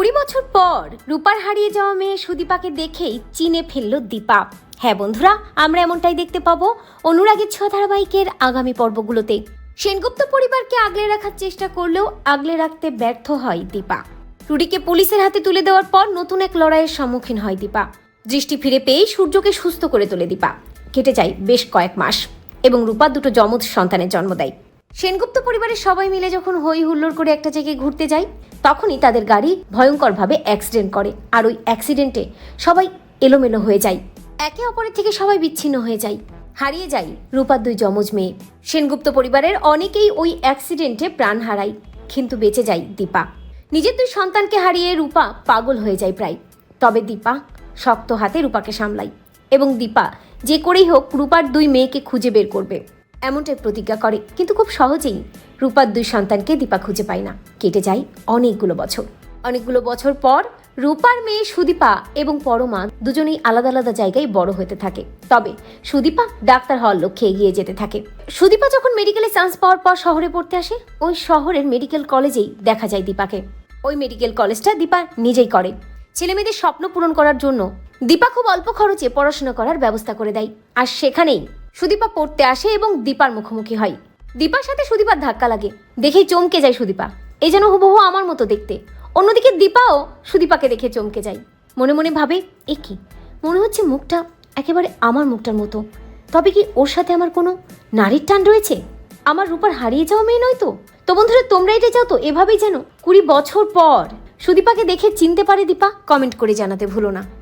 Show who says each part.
Speaker 1: কুড়ি বছর পর রূপার হারিয়ে যাওয়া মেয়ে সুদীপাকে দেখেই চিনে ফেলল দীপা। হ্যাঁ বন্ধুরা, আমরা এমনটাই দেখতে পাবো অনুরাগের ছ ধারাবাহিকের আগামী পর্বগুলোতে। সেনগুপ্ত পরিবারকে আগলে রাখার চেষ্টা করলেও আগলে রাখতে ব্যর্থ হয় দীপা। রুডিকে পুলিশের হাতে তুলে দেওয়ার পর নতুন এক লড়াইয়ের সম্মুখীন হয় দীপা। দৃষ্টি ফিরে পেয়েই সূর্যকে সুস্থ করে তোলে দীপা। কেটে যায় বেশ কয়েক মাস এবং রূপা দুটো যমজ সন্তানের জন্ম দেয়। সেনগুপ্ত পরিবারের সবাই মিলে যখন হই হুল্লোড় করে একটা জায়গায় ঘুরতে যায় তখনই তাদের গাড়ি ভয়ঙ্করভাবে অ্যাক্সিডেন্ট করে। আর ওই অ্যাক্সিডেন্টে সবাই এলোমেলো হয়ে যায়। একে অপরের থেকে সবাই বিচ্ছিন্ন হয়ে যায়। হারিয়ে যায় রূপার দুই যমজ মেয়ে। সেনগুপ্ত পরিবারের অনেকেই ওই অ্যাক্সিডেন্টে প্রাণ হারায়, কিন্তু বেঁচে যায় দীপা। নিজের দুই সন্তানকে হারিয়ে রূপা পাগল হয়ে যায় প্রায়। তবে দীপা শক্ত হাতে রূপাকে সামলায় এবং দীপা যে করেই হোক রূপার দুই মেয়েকে খুঁজে বের করবে। এমনটাই প্রতিজ্ঞা করে, কিন্তু খুব সহজেই রূপার দুই সন্তানকে দীপা খুঁজে পায় না। কেটে যায় অনেকগুলো বছর। অনেকগুলো বছর পর রূপার মেয়ে সুদীপা এবং পরমা দুজনেই আলাদা আলাদা জায়গায় বড় হতে থাকে। তবে সুদীপা ডাক্তার হওয়ার লক্ষ্যে এগিয়ে যেতে থাকে। সুদীপা যখন মেডিকেলে চান্স পাওয়ার পর শহরে পড়তে আসে, ওই শহরের মেডিকেল কলেজেই দেখা যায় দীপাকে। ওই মেডিকেল কলেজটা দীপা নিজেই করে। ছেলেমেয়েদের স্বপ্ন পূরণ করার জন্য দীপা খুব অল্প খরচে পড়াশোনা করার ব্যবস্থা করে দেয়। আর সেখানেই সুদীপা পড়তে আসে এবং দীপার মুখোমুখি হয়। দীপার সাথে সুদীপার ধাক্কা লাগে। দেখেই চমকে যায় সুদীপা। এই যেন হুবহু আমার মতো দেখতে। অন্যদিকে দীপাও সুদীপাকে দেখে চমকে যায়। মনে মনে ভাবে, এ কি? মনে হচ্ছে মুখটা একেবারে আমার মুখটার মতো। তবে কি ওর সাথে আমার কোনো নারীর টান রয়েছে? আমার রূপার হারিয়ে যাওয়া মেয়ে নয় তো? তো বন্ধুরা, তোমরা এটা চাও তো? এভাবেই যেন কুড়ি বছর পর সুদীপাকে দেখে চিনতে পারে দীপা, কমেন্ট করে জানাতে ভুলো না।